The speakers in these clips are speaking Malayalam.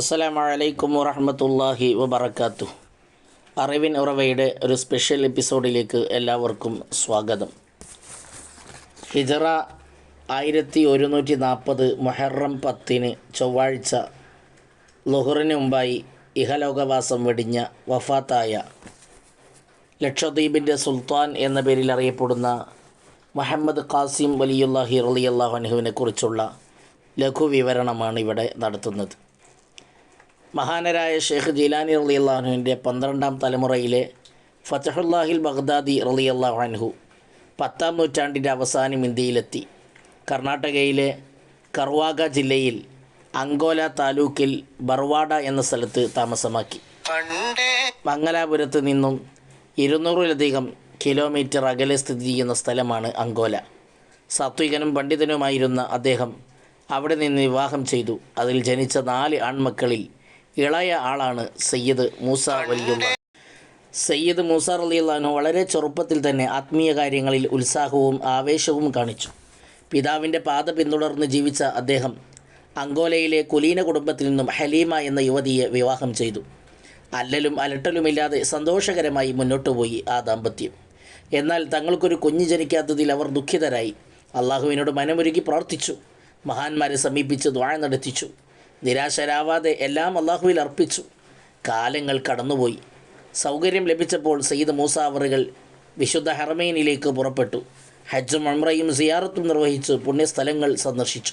അസ്സലാമു അലൈക്കും വറഹ്മത്തുള്ളാഹി വബറകാതുഹു അറിവിൻ ഉറവയുടെ ഒരു സ്പെഷ്യൽ എപ്പിസോഡിലേക്ക് എല്ലാവർക്കും സ്വാഗതം. ഹിജറ ആയിരത്തി ഒരുന്നൂറ്റി നാൽപ്പത് മൊഹറം പത്തിന് ചൊവ്വാഴ്ച ലൊഹറിന് മുമ്പായി ഇഹലോകവാസം വെടിഞ്ഞ വഫാത്തായ ലക്ഷദ്വീപിന്റെ സുൽത്താൻ എന്ന പേരിൽ അറിയപ്പെടുന്ന മുഹമ്മദ് ഖാസിം വലിയുല്ലാഹി റളിയല്ലാഹു അൻഹുവിനെ കുറിച്ചുള്ള ലഘുവിവരണമാണ് ഇവിടെ നടത്തുന്നത്. മഹാനരായ ഷെയ്ഖ് ജീലാനി റളിയല്ലാഹുവിന്റെ പന്ത്രണ്ടാം തലമുറയിലെ ഫതഹുല്ലാഹിൽ ബഗ്ദാദി റളിയല്ലാഹു അൻഹു പത്താം നൂറ്റാണ്ടിന്റെ അവസാനം ഇന്ത്യയിലെത്തി. കർണാടകയിലെ കർവാഗ ജില്ലയിൽ അങ്കോല താലൂക്കിൽ ബർവാഡ എന്ന സ്ഥലത്ത് താമസമാക്കി. മംഗലാപുരത്ത് നിന്നും ഇരുന്നൂറിലധികം കിലോമീറ്റർ അകലെ സ്ഥിതി ചെയ്യുന്ന സ്ഥലമാണ് അങ്കോല. സാത്വികനും പണ്ഡിതനുമായിരുന്ന അദ്ദേഹം അവിടെ നിന്ന് വിവാഹം ചെയ്തു. അതിൽ ജനിച്ച നാല് ആൺമക്കളിൽ ഇളയ ആളാണ് സയ്യിദ് മൂസ വലിയുള്ള സയ്യിദ് മൂസ റലിയുള്ളഹാനു വളരെ ചെറുപ്പത്തിൽ തന്നെ ആത്മീയ കാര്യങ്ങളിൽ ഉത്സാഹവും ആവേശവും കാണിച്ചു. പിതാവിന്റെ പാത പിന്തുടർന്ന് ജീവിച്ച അദ്ദേഹം അങ്കോലയിലെ കുലീന കുടുംബത്തിൽ നിന്നും ഹലീമ എന്ന യുവതിയെ വിവാഹം ചെയ്തു. അല്ലലും അലട്ടലുമില്ലാതെ സന്തോഷകരമായി മുന്നോട്ടു പോയി ആ ദാമ്പത്യം. എന്നാൽ തങ്ങൾക്കൊരു കുഞ്ഞ് ജനിക്കാത്തതിൽ അവർ ദുഃഖിതരായി. അള്ളാഹുവിനോട് മനമൊരുക്കി പ്രാർത്ഥിച്ചു. മഹാന്മാരെ സമീപിച്ച് ദ്വാഴ നടത്തിച്ചു. നിരാശരാവാതെ എല്ലാം അള്ളാഹുവിൽ അർപ്പിച്ചു. കാലങ്ങൾ കടന്നുപോയി. സൗകര്യം ലഭിച്ചപ്പോൾ സയ്യിദ് മൂസാവറുകൾ വിശുദ്ധ ഹറമൈനിലേക്ക് പുറപ്പെട്ടു. ഹജ്ജും അമ്രയും സിയാറത്തും നിർവഹിച്ച് പുണ്യസ്ഥലങ്ങൾ സന്ദർശിച്ചു.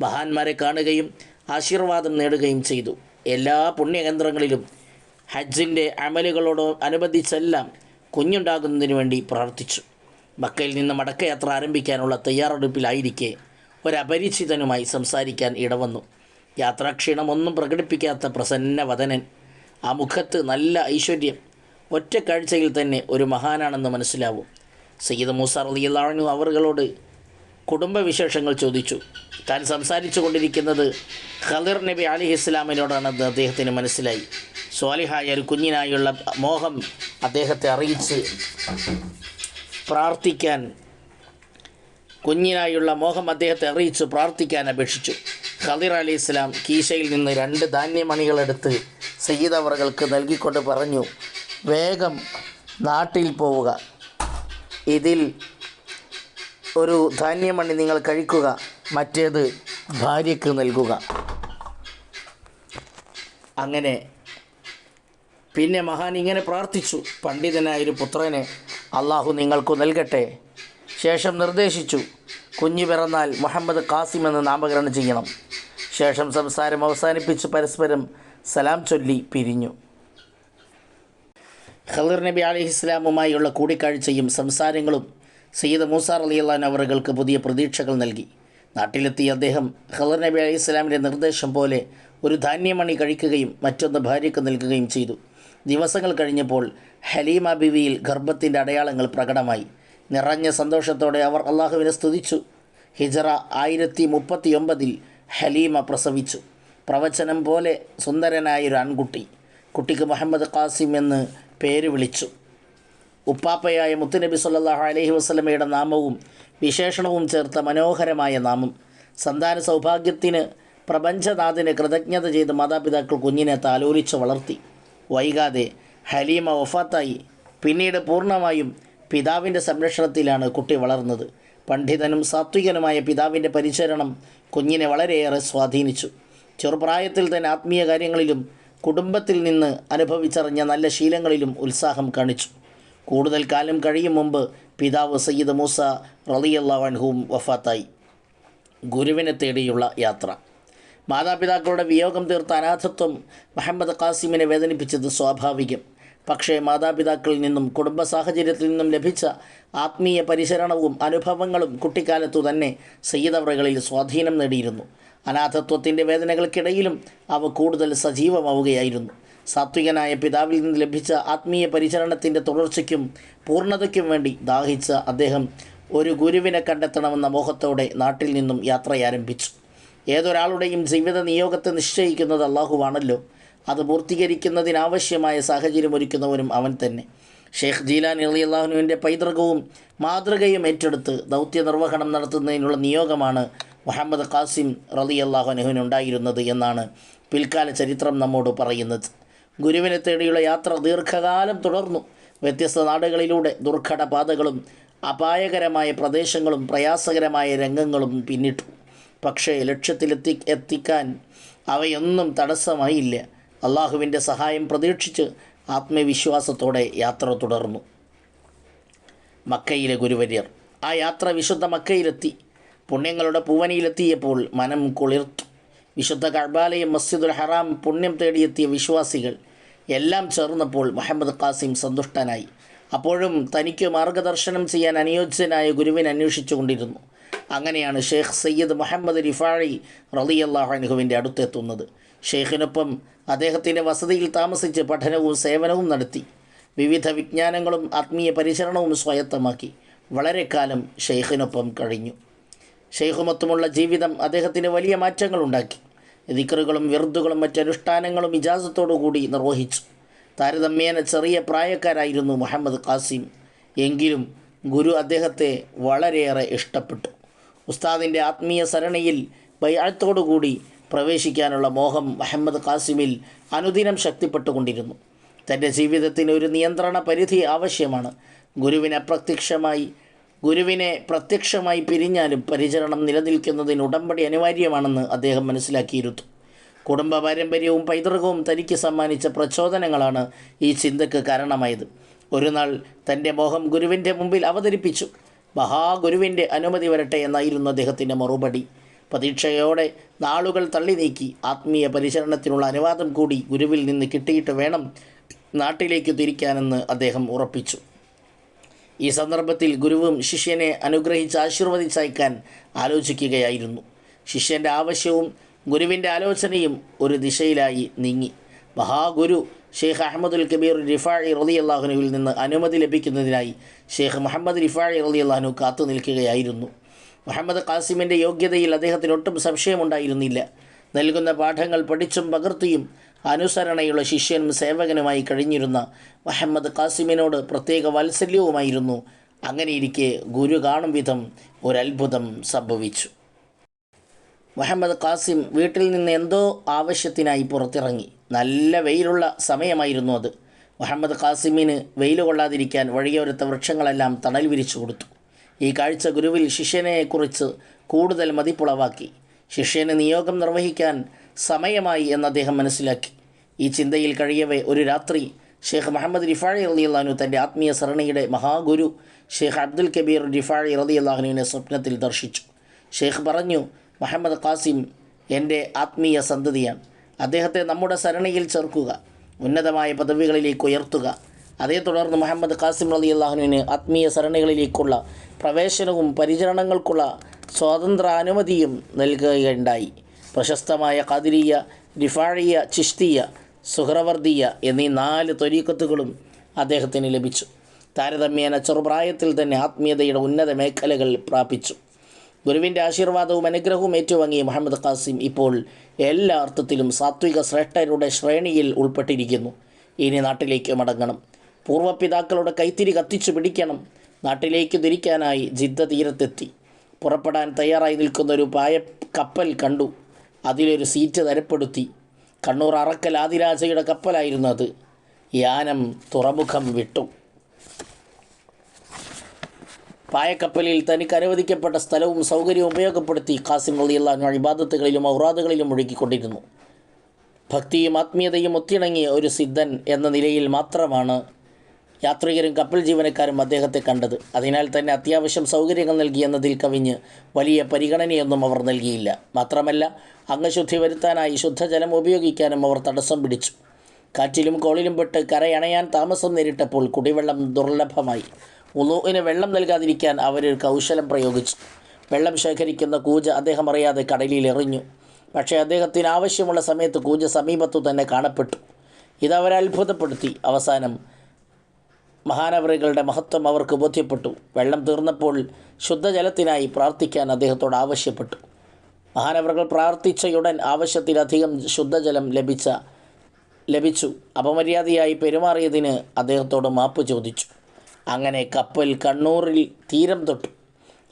മഹാന്മാരെ കാണുകയും ആശീർവാദം നേടുകയും ചെയ്തു. എല്ലാ പുണ്യകേന്ദ്രങ്ങളിലും ഹജ്ജിന്റെ അമലുകളോട് അനുബന്ധിച്ചെല്ലാം കുഞ്ഞുണ്ടാകുന്നതിന് വേണ്ടി പ്രാർത്ഥിച്ചു. മക്കയിൽ നിന്ന് മടക്കയാത്ര ആരംഭിക്കാനുള്ള തയ്യാറെടുപ്പിലായിരിക്കെ ഒരപരിചിതനുമായി സംസാരിക്കാൻ ഇടവന്നു. യാത്രാക്ഷീണമൊന്നും പ്രകടിപ്പിക്കാത്ത പ്രസന്നവദനൻ ആ മുഖത്ത് നല്ല ഐശ്വര്യം. ഒറ്റ കാഴ്ചയിൽ തന്നെ ഒരു മഹാനാണെന്ന് മനസ്സിലാവും. സയ്യിദ് മൂസ റളിയല്ലാഹു അവറുകളോട് കുടുംബവിശേഷങ്ങൾ ചോദിച്ചു. താൻ സംസാരിച്ചു കൊണ്ടിരിക്കുന്നത് ഖദിർ നബി അലി ഇസ്ലാമിനോടാണെന്ന് അദ്ദേഹത്തിന് മനസ്സിലായി. സ്വാലിഹായ ഒരു കുഞ്ഞിനായുള്ള മോഹം അദ്ദേഹത്തെ അറിയിച്ച് പ്രാർത്ഥിക്കാൻ കുഞ്ഞിനായുള്ള മോഹം അദ്ദേഹത്തെ അറിയിച്ച് പ്രാർത്ഥിക്കാൻ അപേക്ഷിച്ചു. ഖദിർ അലി ഇസ്ലാം കീശയിൽ നിന്ന് രണ്ട് ധാന്യമണികളെടുത്ത് സയ്യിദ് അവറുകൾക്ക് നൽകിക്കൊണ്ട് പറഞ്ഞു വേഗം നാട്ടിൽ പോവുക. ഇതിൽ ഒരു ധാന്യമണി നിങ്ങൾ കഴിക്കുക മറ്റേത് ഭാര്യയ്ക്ക് നൽകുക. അങ്ങനെ പിന്നെ മഹാൻ ഇങ്ങനെ പ്രാർത്ഥിച്ചു പണ്ഡിതനായൊരു പുത്രനെ അള്ളാഹു നിങ്ങൾക്കു നൽകട്ടെ. ശേഷം നിർദ്ദേശിച്ചു കുഞ്ഞു പിറന്നാൽ മുഹമ്മദ് ഖാസിം എന്ന് നാമകരണം ചെയ്യണം. ശേഷം സംസാരം അവസാനിപ്പിച്ച് പരസ്പരം സലാം ചൊല്ലി പിരിഞ്ഞു. ഖദർ നബി അലി ഇസ്ലാമുമായുള്ള കൂടിക്കാഴ്ചയും സംസാരങ്ങളും സയ്യിദ് മൂസാർ അലി അള്ളഹാൻ അവറുകൾക്ക് പുതിയ പ്രതീക്ഷകൾ നൽകി. നാട്ടിലെത്തിയ അദ്ദേഹം ഖദർ നബി അലി ഇസ്ലാമിന്റെ നിർദ്ദേശം പോലെ ഒരു ധാന്യമണി കഴിക്കുകയും മറ്റൊന്ന് ഭാര്യയ്ക്ക് നൽകുകയും ചെയ്തു. ദിവസങ്ങൾ കഴിഞ്ഞപ്പോൾ ഹലീമ ബിവിയിൽ ഗർഭത്തിന്റെ അടയാളങ്ങൾ പ്രകടമായി. നിറഞ്ഞ സന്തോഷത്തോടെ അവർ അള്ളാഹുവിനെ സ്തുതിച്ചു. ഹിജറ ആയിരത്തി മുപ്പത്തി ഒമ്പതിൽ ഹലീമ പ്രസവിച്ചു. പ്രവചനം പോലെ സുന്ദരനായൊരു ആൺകുട്ടി. കുട്ടിക്ക് മുഹമ്മദ് ഖാസിം എന്ന് പേര് വിളിച്ചു. ഉപ്പാപ്പയായ മുത്തുനബി സല്ലാഹു അലഹി വസ്ലമയുടെ നാമവും വിശേഷണവും ചേർത്ത മനോഹരമായ നാമം. സന്താന സൗഭാഗ്യത്തിന് പ്രപഞ്ചനാഥിന് കൃതജ്ഞത ചെയ്ത് മാതാപിതാക്കൾ കുഞ്ഞിനെ താലോലിച്ച് വളർത്തി. വൈകാതെ ഹലീമ വഫാത്തായി. പിന്നീട് പൂർണമായും പിതാവിന്റെ സംരക്ഷണത്തിലാണ് കുട്ടി വളർന്നത്. പണ്ഡിതനും സാത്വികനുമായ പിതാവിന്റെ പരിചരണം കുഞ്ഞിനെ വളരെയേറെ സ്വാധീനിച്ചു. ചെറുപ്രായത്തിൽ തന്നെ ആത്മീയ കാര്യങ്ങളിലും കുടുംബത്തിൽ നിന്ന് അനുഭവിച്ചറിഞ്ഞ നല്ല ശീലങ്ങളിലും ഉത്സാഹം കാണിച്ചു. കൂടുതൽ കാലം കഴിയും മുമ്പ് പിതാവ് സയ്യിദ് മൂസ റളിയല്ലാവൻഹുവും വഫാത്തായി. ഗുരുവിനെ തേടിയുള്ള യാത്ര. മാതാപിതാക്കളുടെ വിയോഗം തീർത്ത അനാഥത്വം മുഹമ്മദ് ഖാസിമിനെ വേദനിപ്പിച്ചത് സ്വാഭാവികം. പക്ഷേ മാതാപിതാക്കളിൽ നിന്നും കുടുംബ സാഹചര്യത്തിൽ നിന്നും ലഭിച്ച ആത്മീയ പരിചരണവും അനുഭവങ്ങളും കുട്ടിക്കാലത്തു തന്നെ സയ്യിദവറകളിൽ സ്വാധീനം നേടിയിരുന്നു. അനാഥത്വത്തിന്റെ വേദനകൾക്കിടയിലും അവ കൂടുതൽ സജീവമാവുകയായിരുന്നു. സാത്വികനായ പിതാവിൽ നിന്ന് ലഭിച്ച ആത്മീയ പരിചരണത്തിന്റെ തുടർച്ചയ്ക്കും പൂർണതയ്ക്കും വേണ്ടി ദാഹിച്ച അദ്ദേഹം ഒരു ഗുരുവിനെ കണ്ടെത്തണമെന്ന മോഹത്തോടെ നാട്ടിൽ നിന്നും യാത്രയാരംഭിച്ചു. ഏതൊരാളുടെയും ജീവിത നിയോഗത്തെ നിശ്ചയിക്കുന്നത് അള്ളാഹുവാണല്ലോ. അത് പൂർത്തീകരിക്കുന്നതിനാവശ്യമായ സാഹചര്യം ഒരുക്കുന്നവരും അവൻ തന്നെ. ഷെയ്ഖ് ജീലാൻ അലി അള്ളാഹുനുവിന്റെ പൈതൃകവും മാതൃകയും ഏറ്റെടുത്ത് ദൗത്യ നിർവഹണം നടത്തുന്നതിനുള്ള നിയോഗമാണ് മുഹമ്മദ് ഖാസിം റലി അള്ളാഹുനുവിനുണ്ടായിരുന്നത് എന്നാണ് പിൽക്കാല ചരിത്രം നമ്മോട് പറയുന്നത്. ഗുരുവിനെ തേടിയുള്ള യാത്ര ദീർഘകാലം തുടർന്നു. വ്യത്യസ്ത നാടുകളിലൂടെ ദുർഘട പാതകളും അപായകരമായ പ്രദേശങ്ങളും പ്രയാസകരമായ രംഗങ്ങളും പിന്നിട്ടു. പക്ഷേ ലക്ഷ്യത്തിലെത്തി എത്തിക്കാൻ അവയൊന്നും തടസ്സമായില്ല. അള്ളാഹുവിന്റെ സഹായം പ്രതീക്ഷിച്ച് ആത്മവിശ്വാസത്തോടെ യാത്ര തുടർന്നു. മക്കയിലെ ഗുരുവര്യർ ആ യാത്ര വിശുദ്ധ മക്കയിലെത്തി. പുണ്യങ്ങളുടെ പൂവനിയിലെത്തിയപ്പോൾ മനം കുളിർത്തു. വിശുദ്ധ കഴബാലയം മസ്ജിദുൽ ഹറാം പുണ്യം തേടിയെത്തിയ വിശ്വാസികൾ എല്ലാം ചേർന്നപ്പോൾ മുഹമ്മദ് ഖാസിം സന്തുഷ്ടനായി. അപ്പോഴും തനിക്ക് മാർഗദർശനം ചെയ്യാൻ അനുയോജ്യനായ ഗുരുവിനെ അന്വേഷിച്ചുകൊണ്ടിരുന്നു അങ്ങനെയാണ് ഷെയ്ഖ് സയ്യിദ് മുഹമ്മദ് റിഫാഴി റളിയല്ലാഹുവിന്റെ അടുത്തെത്തുന്നത്. ഷെയ്ഖിനൊപ്പം അദ്ദേഹത്തിന്റെ വസതിയിൽ താമസിച്ച് പഠനവും സേവനവും നടത്തി. വിവിധ വിജ്ഞാനങ്ങളും ആത്മീയ പരിചരണവും സ്വായത്തമാക്കി. വളരെ കാലം ഷെയ്ഖിനൊപ്പം കഴിഞ്ഞു. ഷെയ്ഖുമൊത്തുമുള്ള ജീവിതം അദ്ദേഹത്തിന് വലിയ മാറ്റങ്ങളുണ്ടാക്കി ദിക്കറുകളും വിറുതുകളും മറ്റനുഷ്ഠാനങ്ങളും ഇജാസത്തോടു കൂടി നിർവഹിച്ചു. താരതമ്യേന ചെറിയ പ്രായക്കാരായിരുന്നു മുഹമ്മദ് ഖാസിം. എങ്കിലും ഗുരു അദ്ദേഹത്തെ വളരെയേറെ ഇഷ്ടപ്പെട്ടു. ഉസ്താദിന്റെ ആത്മീയ സരണിയിൽ ബൈഅത്തോടുകൂടി പ്രവേശിക്കാനുള്ള മോഹം മുഹമ്മദ് ഖാസിമിൽ അനുദിനം ശക്തിപ്പെട്ടുകൊണ്ടിരുന്നു. തന്റെ ജീവിതത്തിന് ഒരു നിയന്ത്രണ പരിധി ആവശ്യമാണ്. ഗുരുവിനെ അപ്രത്യക്ഷമായി ഗുരുവിനെ പ്രത്യക്ഷമായി പിരിഞ്ഞാലും പരിചരണം നിലനിൽക്കുന്നതിന് ഉടമ്പടി അനിവാര്യമാണെന്ന് അദ്ദേഹം മനസ്സിലാക്കിയിരുന്നു. കുടുംബ പാരമ്പര്യവും പൈതൃകവും തനിക്ക് സമ്മാനിച്ച പ്രചോദനങ്ങളാണ് ഈ ചിന്തയ്ക്ക് കാരണമായത്. ഒരു നാൾ തന്റെ മോഹം ഗുരുവിന്റെ മുമ്പിൽ അവതരിപ്പിച്ചു. മഹാഗുരുവിന്റെ അനുമതി വരട്ടെ എന്നായിരുന്നു അദ്ദേഹത്തിന്റെ മറുപടി. പ്രതീക്ഷയോടെ നാളുകൾ തള്ളി നീക്കി ആത്മീയ പരിചരണത്തിനുള്ള അനുവാദം കൂടി ഗുരുവിൽ നിന്ന് കിട്ടിയിട്ട് വേണം നാട്ടിലേക്ക് തിരിക്കാനെന്ന് അദ്ദേഹം ഉറപ്പിച്ചു. ഈ സന്ദർഭത്തിൽ ഗുരുവും ശിഷ്യനെ അനുഗ്രഹിച്ച് ആശീർവദിച്ചയക്കാൻ ആലോചിക്കുകയായിരുന്നു. ശിഷ്യന്റെ ആവശ്യവും ഗുരുവിന്റെ ആലോചനയും ഒരു ദിശയിലായി നീങ്ങി. മഹാഗുരു ഷെയ്ഖ് അഹമ്മദുൽ കബീർ റിഫാഴി റലി അള്ളാഹുനുവിൽ നിന്ന് അനുമതി ലഭിക്കുന്നതിനായി ഷെയ്ഖ് മുഹമ്മദ് റിഫാഴി റലി അള്ളാഹുനു കാത്തു നിൽക്കുകയായിരുന്നു മുഹമ്മദ് ഖാസിമിന്റെ യോഗ്യതയിൽ അദ്ദേഹത്തിന് ഒട്ടും സംശയമുണ്ടായിരുന്നില്ല. നൽകുന്ന പാഠങ്ങൾ പഠിച്ചും പകർത്തിയും അനുസരണയുള്ള ശിഷ്യനും സേവകനുമായി കഴിഞ്ഞിരുന്ന മുഹമ്മദ് ഖാസിമിനോട് പ്രത്യേക വാത്സല്യവുമായിരുന്നു. അങ്ങനെയിരിക്കെ ഗുരു കാണും വിധം ഒരത്ഭുതം സംഭവിച്ചു. മുഹമ്മദ് ഖാസിം വീട്ടിൽ നിന്ന് എന്തോ ആവശ്യത്തിനായി പുറത്തിറങ്ങി. നല്ല വെയിലുള്ള സമയമായിരുന്നു അത്. മുഹമ്മദ് ഖാസിമിന് വെയിൽ കൊള്ളാതിരിക്കാൻ വഴിയോരത്തെ വൃക്ഷങ്ങളെല്ലാം തണൽ വിരിച്ചു കൊടുത്തു. ഈ കാഴ്ച ഗുരുവിൽ ശിഷ്യനെക്കുറിച്ച് കൂടുതൽ മതിപ്പുളവാക്കി. ശിഷ്യന് നിയോഗം നിർവഹിക്കാൻ സമയമായി എന്ന് അദ്ദേഹം മനസ്സിലാക്കി. ഈ ചിന്തയിൽ കഴിയവേ ഒരു രാത്രി ഷെയ്ഖ് മുഹമ്മദ് റിഫാഴി റലി അള്ളഹാനു തന്റെ ആത്മീയ സരണിയുടെ മഹാഗുരു ഷെയ്ഖ് അബ്ദുൽ കബീർ റിഫാഴി റലി അള്ളാഹുനുവിനെ സ്വപ്നത്തിൽ ദർശിച്ചു. ഷെയ്ഖ് പറഞ്ഞു മുഹമ്മദ് ഖാസിം എന്റെ ആത്മീയ സന്തതിയാണ്. അദ്ദേഹത്തെ നമ്മുടെ സരണിയിൽ ചേർക്കുക ഉന്നതമായ പദവികളിലേക്ക് ഉയർത്തുക അതേ തുടർന്ന് മുഹമ്മദ് ഖാസിം അലി അള്ളാഹുവിന് ആത്മീയ സരണികളിലേക്കുള്ള പ്രവേശനവും പരിചരണങ്ങൾക്കുള്ള സ്വാതന്ത്ര്യ അനുമതിയും നൽകുകയുണ്ടായി. പ്രശസ്തമായ ഖാദിരിയ ഡിഫാഴിയ ചിഷ്തിയ സുഹ്രവർദിയ എന്നീ നാല് തൊരീക്കത്തുകളും അദ്ദേഹത്തിന് ലഭിച്ചു. താരതമ്യേന ചെറുപ്രായത്തിൽ തന്നെ ആത്മീയതയുടെ ഉന്നത മേഖലകൾ പ്രാപിച്ചു. ഗുരുവിന്റെ ആശീർവാദവും അനുഗ്രഹവും ഏറ്റുവാങ്ങിയ മുഹമ്മദ് ഖാസിം ഇപ്പോൾ എല്ലാ അർത്ഥത്തിലും സാത്വിക ശ്രേഷ്ഠരുടെ ശ്രേണിയിൽ ഉൾപ്പെട്ടിരിക്കുന്നു. ഇനി നാട്ടിലേക്ക് മടങ്ങണം. പൂർവപിതാക്കളുടെ കൈത്തിരി കത്തിച്ചു പിടിക്കണം. നാട്ടിലേക്ക് തിരിക്കാനായി ജിദ്ദ തീരത്തെത്തി പുറപ്പെടാൻ തയ്യാറായി നിൽക്കുന്ന ഒരു പായ കപ്പൽ കണ്ടു. അതിലൊരു സീറ്റ് തരപ്പെടുത്തി. കണ്ണൂർ അറക്കൽ ആദിരാജയുടെ കപ്പലായിരുന്നു അത്. യാനം തുറമുഖം വിട്ടു. പായക്കപ്പലിൽ തനിക്ക് അനുവദിക്കപ്പെട്ട സ്ഥലവും സൗകര്യവും ഉപയോഗപ്പെടുത്തി ഖാസിം റളിയല്ലാഹു ഇബാദത്തുകളിലും ഔറാദുകളിലും ഒഴുകിക്കൊണ്ടിരുന്നു ഭക്തിയും ആത്മീയതയും ഒത്തിണങ്ങിയ ഒരു സിദ്ധൻ എന്ന നിലയിൽ മാത്രമാണ് യാത്രികരും കപ്പൽ ജീവനക്കാരും അദ്ദേഹത്തെ കണ്ടത്. അതിനാൽ തന്നെ അത്യാവശ്യം സൗകര്യങ്ങൾ നൽകിയെന്നതിൽ കവിഞ്ഞ് വലിയ പരിഗണനയൊന്നും അവർ നൽകിയില്ല. മാത്രമല്ല അംഗശുദ്ധി വരുത്താനായി ശുദ്ധജലം ഉപയോഗിക്കാനും അവർ തടസ്സം പിടിച്ചു. കാറ്റിലും കോളിലും പെട്ട് കരയണയാൻ താമസം നേരിട്ടപ്പോൾ കുടിവെള്ളം ദുർലഭമായി. ഉളുവിന് വെള്ളം നൽകാതിരിക്കാൻ അവരൊരു കൗശലം പ്രയോഗിച്ചു. വെള്ളം ശേഖരിക്കുന്ന കൂജ അദ്ദേഹം അറിയാതെ കടലിൽ എറിഞ്ഞു. പക്ഷേ അദ്ദേഹത്തിന് ആവശ്യമുള്ള സമയത്ത് കൂജ സമീപത്തു തന്നെ കാണപ്പെട്ടു ഇതവരെ അത്ഭുതപ്പെടുത്തി. അവസാനം മഹാനവറികളുടെ മഹത്വം അവർക്ക് ബോധ്യപ്പെട്ടു. വെള്ളം തീർന്നപ്പോൾ ശുദ്ധജലത്തിനായി പ്രാർത്ഥിക്കാൻ അദ്ദേഹത്തോട് ആവശ്യപ്പെട്ടു. മഹാനവറുകൾ പ്രാർത്ഥിച്ചയുടൻ ആവശ്യത്തിലധികം ശുദ്ധജലം ലഭിച്ച ലഭിച്ചു. അപമര്യാദയായി പെരുമാറിയതിന് അദ്ദേഹത്തോട് മാപ്പ് ചോദിച്ചു. അങ്ങനെ കപ്പൽ കണ്ണൂരിൽ തീരം തൊട്ടു.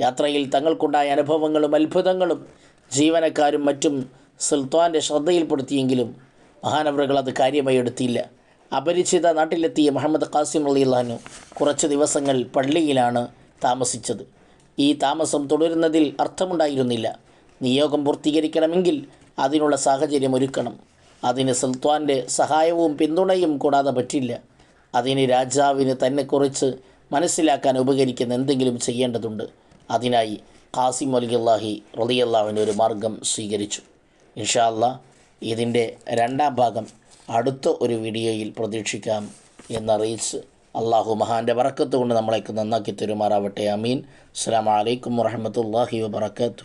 യാത്രയിൽ തങ്ങൾക്കുണ്ടായ അനുഭവങ്ങളും അത്ഭുതങ്ങളും ജീവനക്കാരും മറ്റും സുൽത്താന്റെ ശ്രദ്ധയിൽപ്പെടുത്തിയെങ്കിലും മഹാനവറുകൾ അത് കാര്യമായി എടുത്തില്ല. അപരിചിത നാട്ടിലെത്തിയ മുഹമ്മദ് ഖാസിം അലിയുള്ളഹാനു കുറച്ച് ദിവസങ്ങൾ പള്ളിയിലാണ് താമസിച്ചത്. ഈ താമസം തുടരുന്നതിൽ അർത്ഥമുണ്ടായിരുന്നില്ല. നിയോഗം പൂർത്തീകരിക്കണമെങ്കിൽ അതിനുള്ള സാഹചര്യം ഒരുക്കണം. അതിന് സുൽത്താന്റെ സഹായവും പിന്തുണയും കൂടാതെ പറ്റില്ല. അതിന് രാജാവിന് തന്നെക്കുറിച്ച് മനസ്സിലാക്കാൻ ഉപകരിക്കുന്ന എന്തെങ്കിലും ചെയ്യേണ്ടതുണ്ട്. അതിനായി ഖാസിം അലിയല്ലാഹി റലിയല്ലാവിന്റെ ഒരു മാർഗം സ്വീകരിച്ചു. ഇൻഷാല്ല ഇതിന്റെ രണ്ടാം ഭാഗം അടുത്ത ഒരു വീഡിയോയിൽ പ്രതീക്ഷിക്കാം എന്നറിയിച്ച് അള്ളാഹു മഹാന്റെ വറക്കത്ത് കൊണ്ട് നമ്മളേക്ക് നന്നാക്കി തരുമാറാവട്ടെ. അമീൻ അസ്സാം വലൈക്കും വറഹമത്തല്ലാഹി വാബർക്കാത്തു